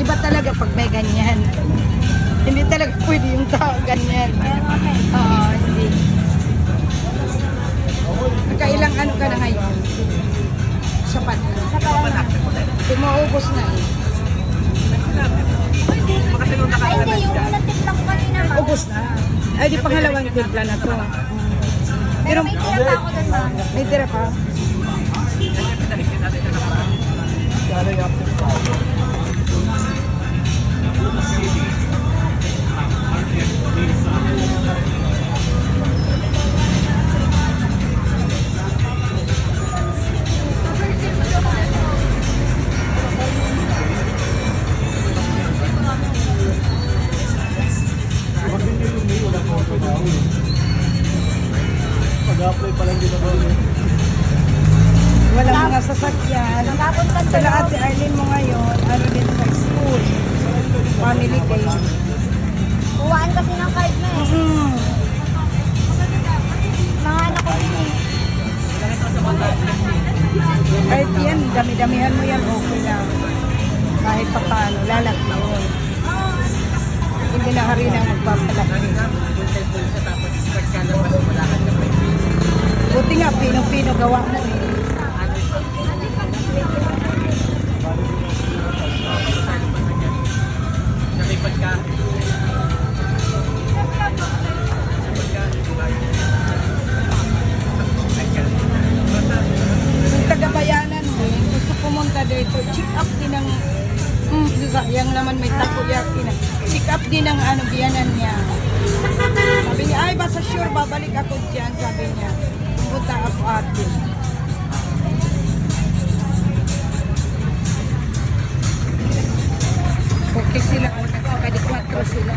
Iba talaga pag may ganyan. Hindi talaga pwede yung tao ganyan. Oo, hindi. Magkailang ano ka na ngayon? Sapat na. Hindi maubos na eh. Ay, hindi. Yung unang timpla ko kanina, ma'am. Ubos na. Ay, di pangalawang timpla na to. Pero may tira pa ako doon, ma'am. May tira pa. Mag-apply pa lang din ako. Walang mga sasakyan. Nakapunta Sila ate Arlene mo ngayon, ano din sa school. Family day. Kuhaan kasi ng card na eh. Mm. Mga anak ko yun eh. Kahit yan, dami-damihan mo yan, okay lang. Kahit pa paano, lalaki yun. Hindi na hari na magpapalaki. Buti nga, pinong-pino gawa mo eh. Yung taga-bayanan mo, yung gusto pumunta dito, check up din ng, mm, yung naman may takoyaki na. Check up din ng ano, biyanan niya. Sabi niya, ay basta sure, babalik ako dyan, sabi niya. Pumunta ako ate. Okay sila, pwede 4 sila.